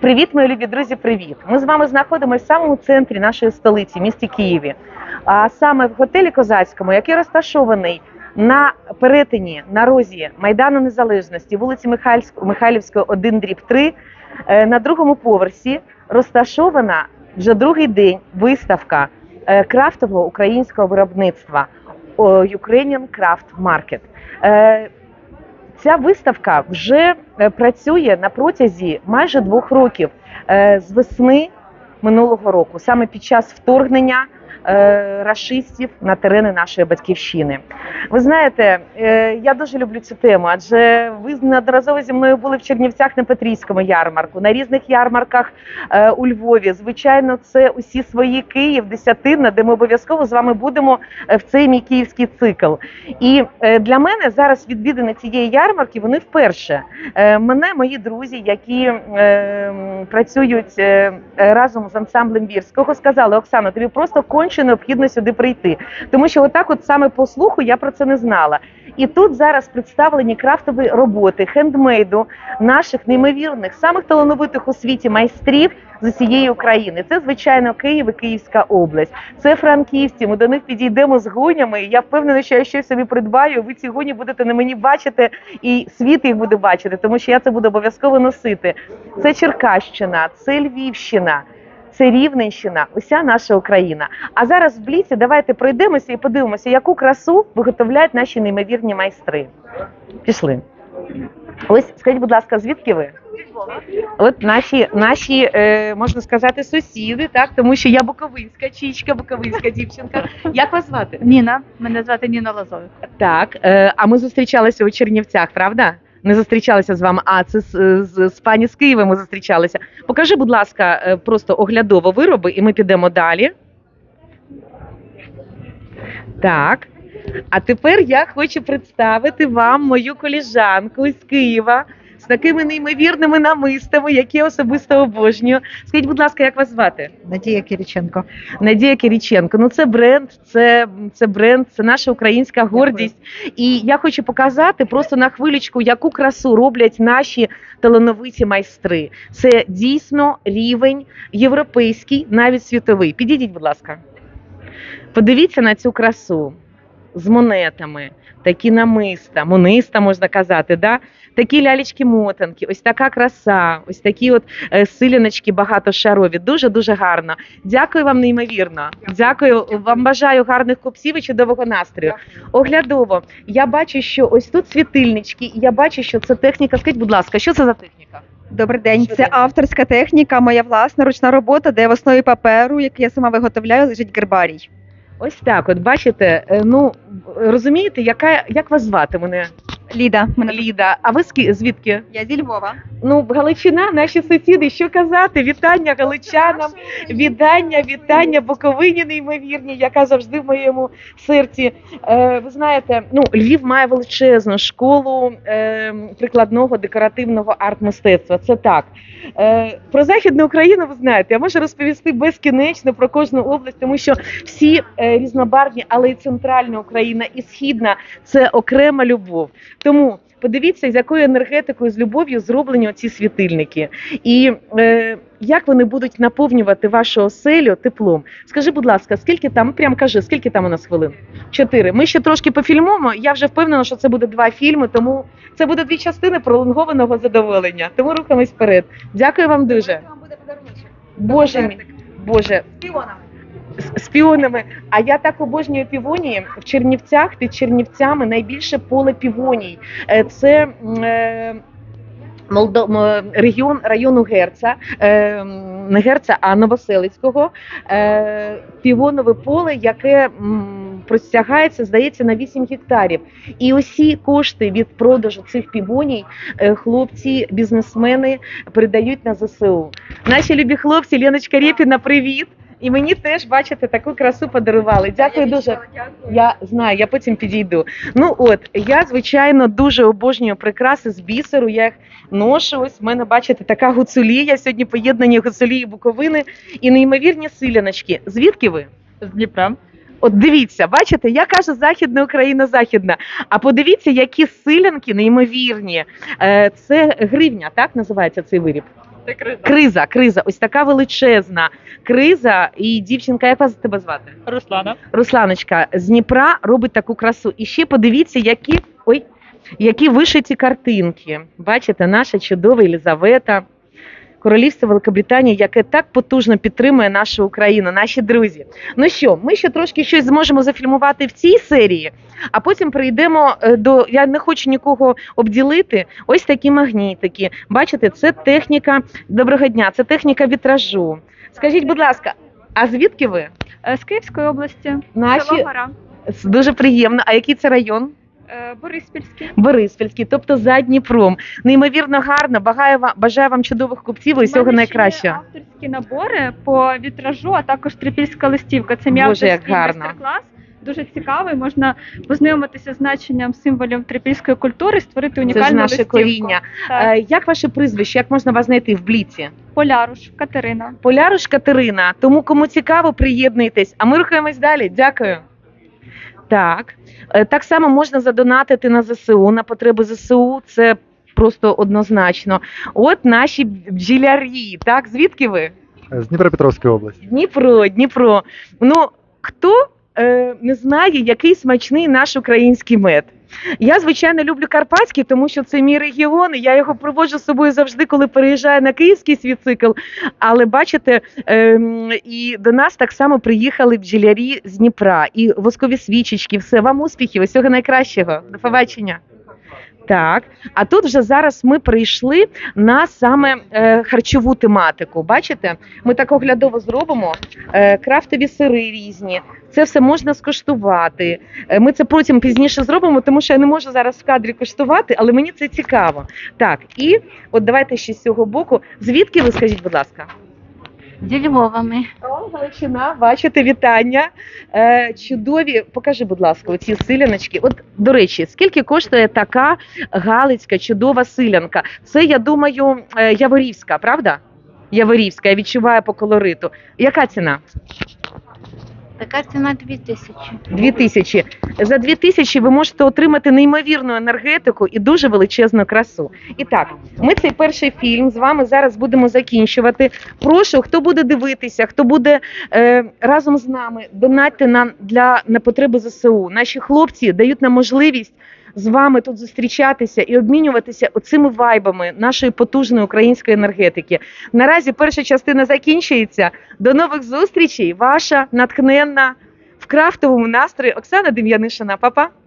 Привіт, мої любі друзі, привіт! Ми з вами знаходимося в самому центрі нашої столиці, місті Києві, а саме в готелі Козацькому, який розташований на перетині на розі Майдану Незалежності, вулиці Михайлівської, 1 дріб 3, Е, на другому поверсі розташована вже другий день виставка е, крафтового українського виробництва Ukrainian Craft Market. Ця виставка вже е, працює на протязі майже двох років е, з весни минулого року, саме під час вторгнення рашистів на терени нашої батьківщини. Ви знаєте, е, я дуже люблю цю тему, адже ви неодноразово зі мною були в Чернівцях на Петрійському ярмарку, на різних ярмарках е, у Львові. Звичайно, це усі свої Київ, десятина, де ми обов'язково з вами будемо е, в цей мій київський цикл. І е, для мене зараз відвідини цієї ярмарки вони вперше. Е, Мене мої друзі, які е, працюють е, е, разом з ансамблем Вірського, сказали: Оксана, тобі просто конче необхідно сюди прийти. Тому що отак, от саме по слуху, я про це не знала. І тут зараз представлені крафтові роботи хендмейду наших неймовірних, самих талановитих у світі майстрів з усієї України. Це звичайно Київ і Київська область. Це франківці. Ми до них підійдемо з гунями. Я впевнена, що я щось собі придбаю. Ви ці гуні будете на мені бачити, і світ їх буде бачити, тому що я це буду обов'язково носити. Це Черкащина, це Львівщина. Це Рівненщина, уся наша Україна. А зараз в бліці давайте пройдемося і подивимося, яку красу виготовляють наші неймовірні майстри. Пішли. Ось скажіть, будь ласка, звідки ви? От наші, наші е, можна сказати, сусіди, так тому що я буковинська, чічка, буковинська дівчинка. Як вас звати? Ніна, мене звати Ніна Лазовик. Так, е, а ми зустрічалися у Чернівцях, правда? Не зустрічалися з вами. А це з, з, з пані з Києва ми зустрічалися. Покажи, будь ласка, е, просто оглядово вироби, і ми підемо далі. Так. А тепер я хочу представити вам мою коліжанку з Києва з такими неймовірними намистами, які я особисто обожнюю. Скажіть, будь ласка, як вас звати? Надія Кириченко. Надія Кириченко. Ну це бренд, це, це бренд, це наша українська гордість. І я хочу показати просто на хвилечку, яку красу роблять наші талановиті майстри. Це дійсно рівень європейський, навіть світовий. Підійдіть, будь ласка. Подивіться на цю красу з монетами, такі намиста, мониста можна казати, да? такі лялечки-мотанки, ось така краса, ось такі от е, силіночки багатошарові. Дуже дуже гарно. Дякую вам неймовірно. Дякую. Вам бажаю гарних купців і чудового настрою. Оглядово. Я бачу, що ось тут світильнички, і я бачу, що це техніка. Скажіть, будь ласка, що це за техніка? Добрий день. Це? авторська техніка, моя власна ручна робота, де в основі паперу, який я сама виготовляю, лежить гербарій. Ось так. От бачите, е, ну розумієте, яка як вас звати? Мене Ліда, мене Ліда. А ви ски- звідки? я зі Львова. Ну, Галичина, наші сусіди, що казати? Вітання галичанам, вітання, вітання Буковині неймовірні, яка завжди в моєму серці. Е, ви знаєте, ну Львів має величезну школу е, прикладного декоративного арт-мистецтва. Це так. Е, про Західну Україну ви знаєте, я можу розповісти безкінечно про кожну область, тому що всі е, різнобарвні, але і центральна Україна, і східна це окрема любов. Тому подивіться, з якою енергетикою, з любов'ю зроблені ці світильники, і е, як вони будуть наповнювати вашу оселю теплом. Скажи, будь ласка, скільки там? Прям кажи, скільки там у нас хвилин? Чотири. Ми ще трошки пофільмуємо. Я вже впевнена, що це буде два фільми, тому це буде дві частини пролонгованого задоволення. Тому рухаємось вперед. Дякую вам дуже. Боже мій, Боже, з- з піонами. А я так обожнюю півонії. В Чернівцях під Чернівцями найбільше поле півоній. Е, Це е, регіон району Герца, е, не Герца, а Новоселицького. Е, півонове поле, яке простягається, здається, на 8 гектарів. І усі кошти від продажу цих півоній хлопці, бізнесмени передають на ЗСУ. Наші любі хлопці, Леночка Рєпіна, привіт! І мені теж бачите таку красу подарували. Дякую дуже. Я знаю, я потім підійду. Ну от я звичайно дуже обожнюю прикраси з бісеру. Я їх ношу. Ось в мене бачите така гуцулія. Сьогодні поєднані гуцулії Буковини і неймовірні силяночки. Звідки ви? З Дніпра. От дивіться, бачите, я кажу Західна Україна Західна. А подивіться, які силянки неймовірні. Е, Це гривня, так називається цей виріб. Це криза. Криза, криза, ось така величезна криза. І дівчинка, як вас тебе звати? Руслана. Русланочка з Дніпра робить таку красу. І ще подивіться, які ой, які вишиті картинки. Бачите, наша чудова Єлизавета, Королівство Великобританії, яке так потужно підтримує нашу Україну, наші друзі. Ну що, ми ще трошки щось зможемо зафільмувати в цій серії, а потім прийдемо е, до. Я не хочу нікого обділити. Ось такі магнітики. Бачите, це техніка доброго дня, це техніка вітражу. Скажіть, будь ласка, а звідки ви? Е, З Київської області, Наші село Гора, Дуже приємно. А який це район? Е, Бориспільський. Бориспільський, тобто за Дніпром. Неймовірно гарно. Бажаю вам, бажаю вам чудових купців і всього мене найкращого. авторські набори по вітражу, а також трипільська листівка. Це мій Боже, як гарно. майстер-клас. Дуже цікавий. Можна познайомитися з значенням символів трипільської культури, створити Це унікальну ж наше листівку. коріння. Так. Е, як ваше прізвище? Як можна вас знайти в бліці? Поляруш, Катерина. Поляруш Катерина. Тому кому цікаво, приєднуйтесь. А ми рухаємось далі. Дякую. Так, Е, так само можна задонатити на ЗСУ, на потреби ЗСУ. Це просто однозначно. От наші бджілярі. Так, звідки ви? З Дніпропетровської області. Дніпро, Дніпро. Ну хто е, не знає, який смачний наш український мед? Я звичайно люблю карпатський, тому що це мій регіон. Я його проводжу з собою завжди, коли переїжджаю на київський світцикл. Але бачите, ем, і до нас так само приїхали бджілярі з Дніпра, і воскові свічечки. Все вам успіхів, усього найкращого. До побачення. Так, а тут вже зараз ми прийшли на саме е, харчову тематику. Бачите, ми так оглядово зробимо е, крафтові сири різні. Це все можна скуштувати. Е, Ми це потім пізніше зробимо, тому що я не можу зараз в кадрі коштувати, але мені це цікаво. Так, і от давайте ще з цього боку. Звідки ви скажіть, будь ласка? Зі Львовами. О, бачите, вітання. Е, чудові. Покажи, будь ласка, ці силяночки. От, до речі, скільки коштує така галицька чудова силянка? Це, я думаю, е, Яворівська, правда? Яворівська, я відчуваю по колориту. Яка ціна? Така ціна 2000. Дві тисячі. За дві тисячі ви можете отримати неймовірну енергетику і дуже величезну красу. І так, ми цей перший фільм з вами зараз будемо закінчувати. Прошу, хто буде дивитися, хто буде е, разом з нами, донатьте нам для на потреби ЗСУ. Наші хлопці дають нам можливість. З вами тут зустрічатися і обмінюватися оцими вайбами нашої потужної української енергетики. Наразі перша частина закінчується. До нових зустрічей. Ваша натхненна в крафтовому настрої Оксана Дем'янишина. Па-па.